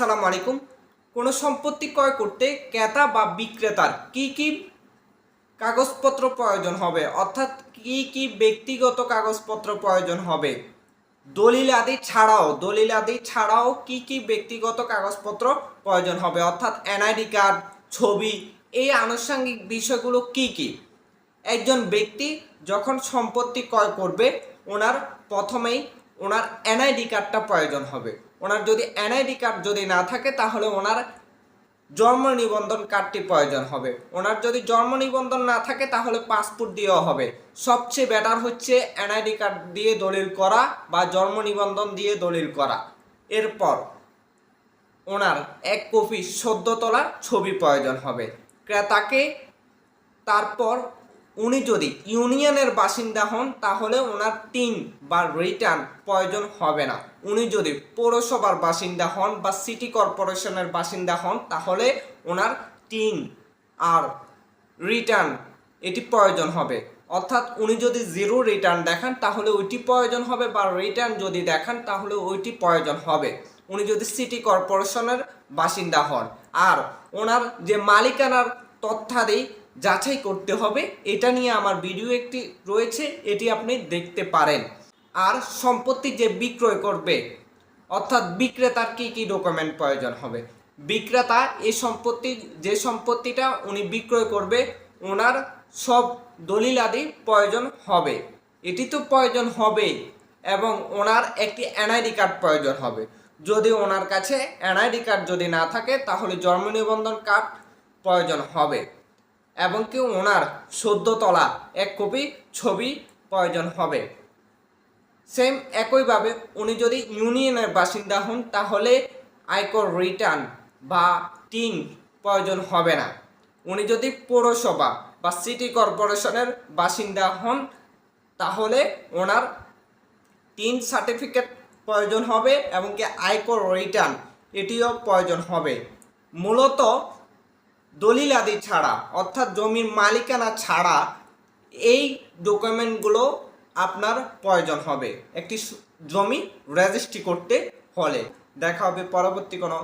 আসসালামু আলাইকুম। কোনো সম্পত্তি ক্রয় করতে ক্রেতা বা বিক্রেতার কি কি কাগজপত্র প্রয়োজন হবে? অর্থাৎ কি কি ব্যক্তিগত কাগজপত্র প্রয়োজন হবে? দলিল আদি ছাড়াও, দলিল আদি ছাড়াও কি কি ব্যক্তিগত কাগজপত্র প্রয়োজন হবে? অর্থাৎ এনআইডি কার্ড, ছবি, এই আনুষঙ্গিক বিষয়গুলো কি কি? একজন ব্যক্তি যখন সম্পত্তি ক্রয় করবে, ওনার প্রথমেই ওনার এনআইডি কার্ডটা প্রয়োজন হবে। ওনার যদি এনআইডি কার্ড যদি না থাকে, তাহলে ওনার জন্ম নিবন্ধন কার্ডটি প্রয়োজন হবে। ওনার যদি জন্ম নিবন্ধন না থাকে, তাহলে পাসপোর্ট দিয়েও হবে। সবচেয়ে বেটার হচ্ছে এনআইডি কার্ড দিয়ে দলিল করা বা জন্ম নিবন্ধন দিয়ে দলিল করা। এরপর ওনার এক কপি সদ্য তোলা ছবি প্রয়োজন হবে। ক্রেতাকে তারপর উনি যদি ইউনিয়নের বাসিন্দা হন, তাহলে ওনার টিন বা রিটার্ন প্রয়োজন হবে না। উনি যদি পৌরসভার বাসিন্দা হন বা সিটি কর্পোরেশনের বাসিন্দা হন, তাহলে ওনার টিন আর রিটার্ন এটি প্রয়োজন হবে। অর্থাৎ উনি যদি জিরো রিটার্ন দেখান, তাহলে ওইটি প্রয়োজন হবে বা রিটার্ন যদি দেখান, তাহলে ওইটি প্রয়োজন হবে। উনি যদি সিটি কর্পোরেশনের বাসিন্দা হন। আর ওনার যে মালিকানার তথ্যাদি যাচাই করতে হবে। এটা নিয়ে আমার ভিডিও একটি রয়েছে, এটি আপনি দেখতে পারেন। আর সম্পত্তি যে বিক্রয় করবে, অর্থাৎ বিক্রেতার কি কি ডকুমেন্ট প্রয়োজন হবে? বিক্রেতা এই সম্পত্তি, যে সম্পত্তিটা উনি বিক্রয় করবে, ওনার সব দলিল আদি প্রয়োজন হবে। এটি তো প্রয়োজন হবেই এবং ওনার একটি এনআইডি কার্ড প্রয়োজন হবে। যদি ওনার কাছে এনআইডি কার্ড যদি না থাকে, তাহলে জন্ম নিবন্ধন কার্ড প্রয়োজন হবে। এবং কি ওনার সদ্য তোলা, এক কপি ছবি প্রয়োজন হবে। সেম একইভাবে উনি যদি ইউনিয়নের বাসিন্দা হন, তাহলে আয়কর রিটার্ন বা টিন প্রয়োজন হবে না। উনি যদি পৌরসভা বা সিটি কর্পোরেশনের বাসিন্দা হন, তাহলে ওনার টিন সার্টিফিকেট প্রয়োজন হবে এবং কি আয়কর রিটার্ন এটিও প্রয়োজন হবে। মূলত দলিল আদি ছাড়া, অর্থাৎ জমির মালিকানা ছাড়া এই ডকুমেন্টগুলো আপনার প্রয়োজন হবে। একটি জমি রেজিস্ট্রি করতে হলে। দেখা হবে পরবর্তী কোনো